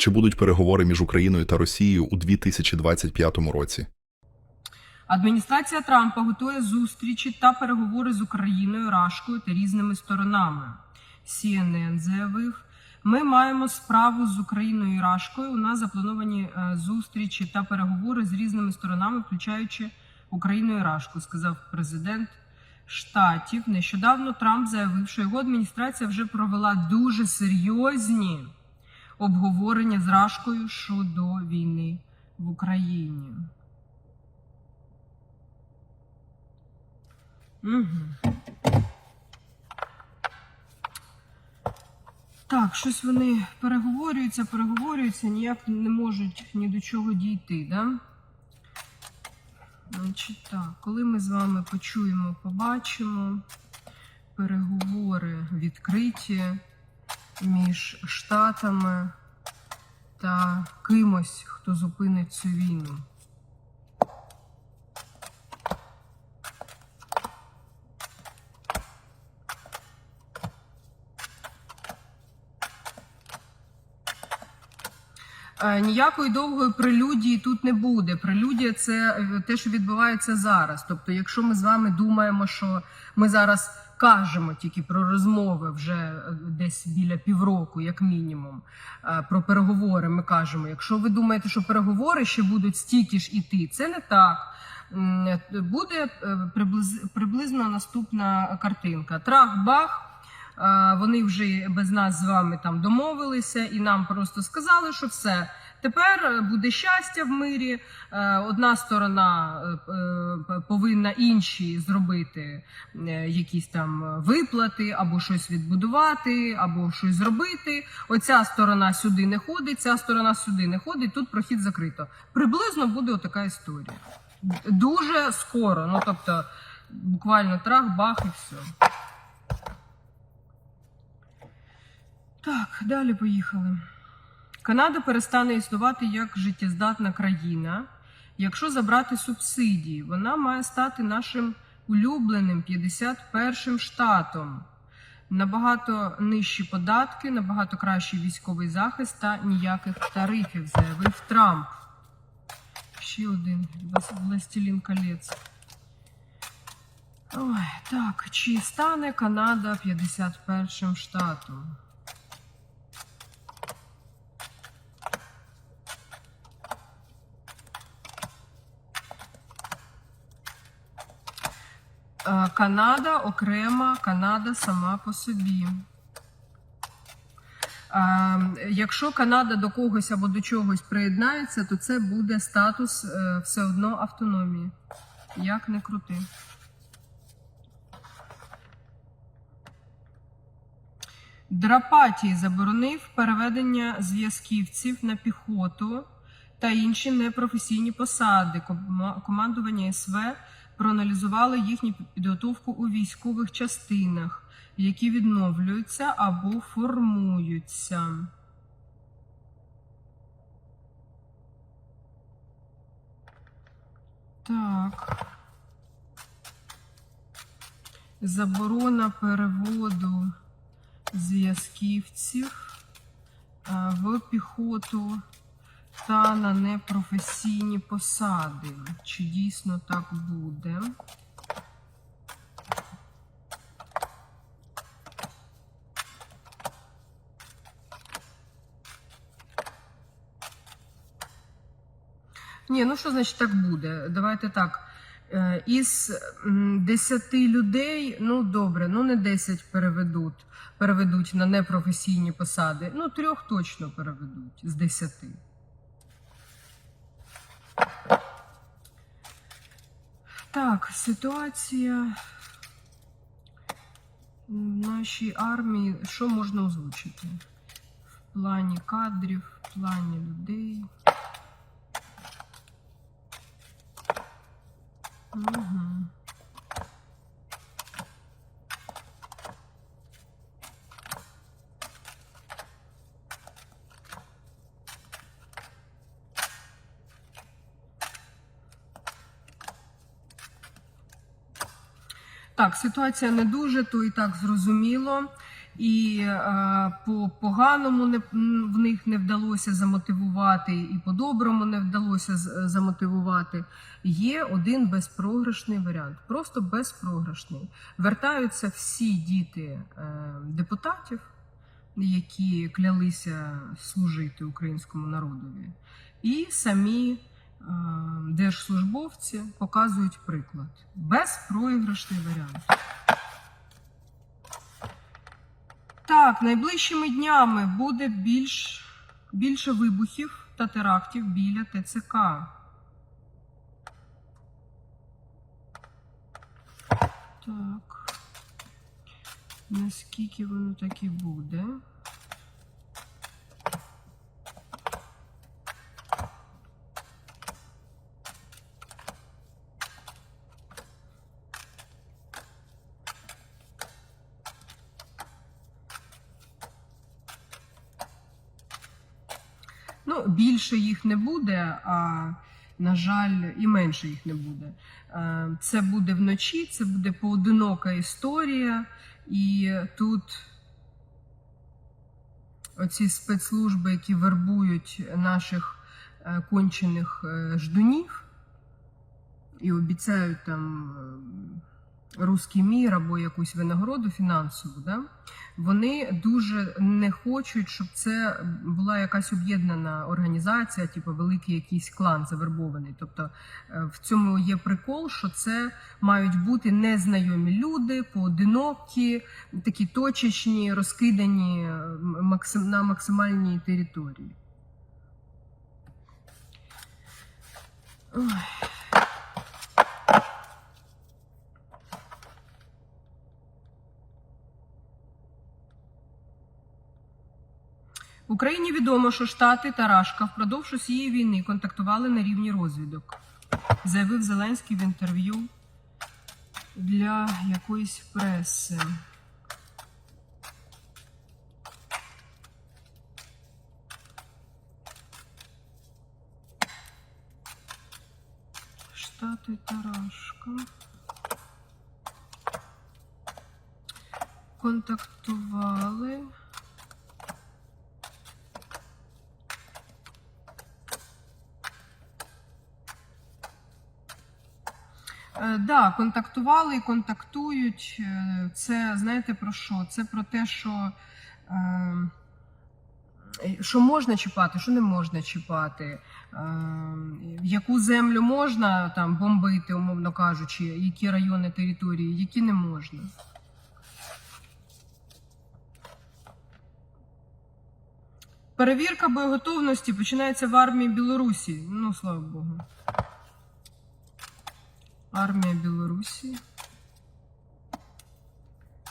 Чи будуть переговори між Україною та Росією у 2025 році? Адміністрація Трампа готує зустрічі та переговори з Україною, Рашкою та різними сторонами. CNN заявив, ми маємо справу з Україною і Рашкою. У нас заплановані е, зустрічі та переговори з різними сторонами, включаючи Україну і Рашку, сказав президент штатів. Нещодавно Трамп заявив, що його адміністрація вже провела дуже серйозні обговорення з Рашкою щодо війни в Україні. Угу. Так, щось вони переговорюються, переговорюються, ніяк не можуть ні до чого дійти, да? Значить, так, коли ми з вами почуємо, побачимо переговори відкриті між штатами та кимось, хто зупинить цю війну. Ніякої довгої прелюдії тут не буде. Прелюдія це е, те, що відбувається зараз. Тобто, якщо ми з вами думаємо, що ми зараз кажемо тільки про розмови вже е, десь біля півроку, як мінімум, е, про переговори, ми кажемо. Якщо ви думаєте, що переговори ще будуть стільки ж іти, це не так. Буде е, приблиз- приблизно наступна картинка. Трах-бах. Вони вже без нас з вами там домовилися, і нам просто сказали, що все. Тепер буде щастя в мирі. Е, Одна сторона е, е, повинна іншій зробити якісь там виплати, або щось відбудувати, або щось зробити. Оця сторона сюди не ходить, ця сторона сюди не ходить. Тут прохід закрито. Приблизно буде отака історія. Дуже скоро. Ну тобто, буквально трах, бах і все. Так, далі поїхали. Канада перестане існувати як життєздатна країна. Якщо забрати субсидії, вона має стати нашим улюбленим 51-м штатом. Набагато нижчі податки, набагато кращий військовий захист та ніяких тарифів, заявив Трамп. Ще один властелін колець. Ой, так, чи стане Канада 51-м штатом? Канада окрема, Канада сама по собі. Е, Якщо Канада до когось або до чогось приєднається, то це буде статус е, все одно автономії. Як не крути. Драпатій заборонив переведення зв'язківців на піхоту та інші непрофесійні посади. Командування СВ проаналізувало їхню підготовку у військових частинах, які відновлюються або формуються. Так. Заборона переводу зв'язківців е, в піхоту та на непрофесійні посади. Чи дійсно так буде? Ні, ну що значить так буде? Давайте так. Е, Із 10 людей, ну добре, ну не 10 переведуть, переведуть на непрофесійні посади. Ну, трьох точно переведуть з 10. Так, ситуація в нашій армії. Що можна озвучити? В плані кадрів, в плані людей. Угу. Так, ситуація не дуже, то і так зрозуміло. і е, по поганому не, в них не вдалося замотивувати, і по-доброму не вдалося замотивувати. Є один безпрограшний варіант, просто безпрограшний. Вертаються всі діти е, депутатів, які клялися служити українському народові, і самі е, держслужбовці показують приклад. Безпроіграшний варіант. Так, найближчими днями буде більш, більше вибухів та терактів біля ТЦК. Так. Наскільки воно так буде? Більше їх не буде, а на жаль, і менше їх не буде. Е, Це буде вночі, це буде поодинока історія, і тут оці спецслужби, які вербують наших е, кончених е, ждунів і обіцяють там руський мір або якусь винагороду фінансову, да? вони дуже не хочуть, щоб це була якась об'єднана організація, типу великий якийсь клан завербований. Тобто е, в цьому є прикол, що це мають бути незнайомі люди, поодинокі, такі точечні, розкидані е, на максимальній території. Ой. Україні відомо, що Штати та Рашка впродовж усієї війни контактували на рівні розвідок, заявив Зеленський в інтерв'ю для якоїсь преси. Штати та Рашка. Контактували. Е, Да, контактували і контактують. Е, Це знаєте про що? Це про те, що, е, що можна чіпати, що не можна чіпати, е, яку землю можна там бомбити, умовно кажучи, які райони території, які не можна. Перевірка боєготовності починається в армії Білорусі. Ну, слава Богу. Армія Білорусі.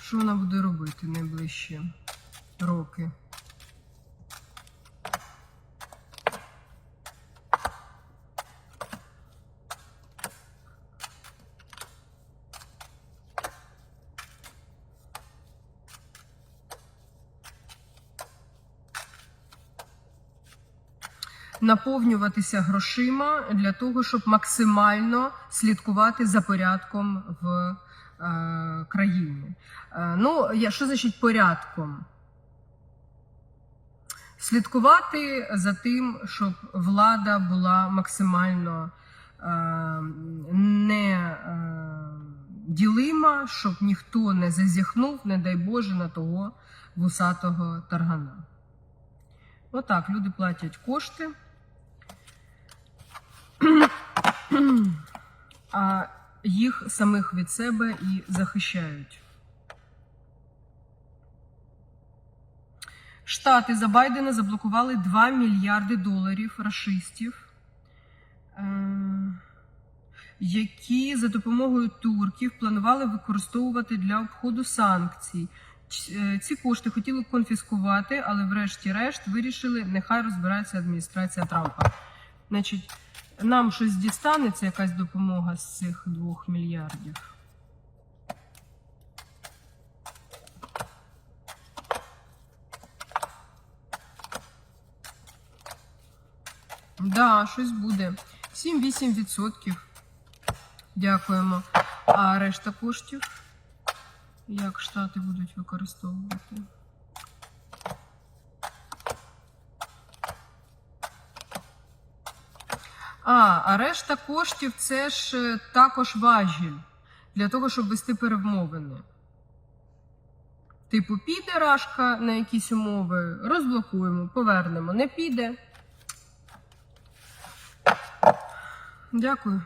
Що вона буде робити найближчі роки? Наповнюватися грошима для того, щоб максимально слідкувати за порядком в е, країні. Е, ну, я, що значить порядком? Слідкувати за тим, щоб влада була максимально е, не е, ділима, щоб ніхто не зазіхнув, не дай Боже, на того вусатого таргана. Отак, люди платять кошти. а їх самих від себе і захищають. Штати за Байдена заблокували 2 мільярди доларів рашистів, е, які за допомогою турків планували використовувати для обходу санкцій. Е, Ці кошти хотіли конфіскувати, але врешті-решт вирішили, нехай розбирається адміністрація Трампа. Значить, нам щось дістанеться, якась допомога з цих двох мільярдів. Да, щось буде. 7-8%. Дякуємо. А решта коштів, як штати будуть використовувати? А, а решта коштів це ж е, також важіль для того, щоб вести перемовини. Типу, піде рашка на якісь умови, розблокуємо, повернемо. Не піде. Дякую.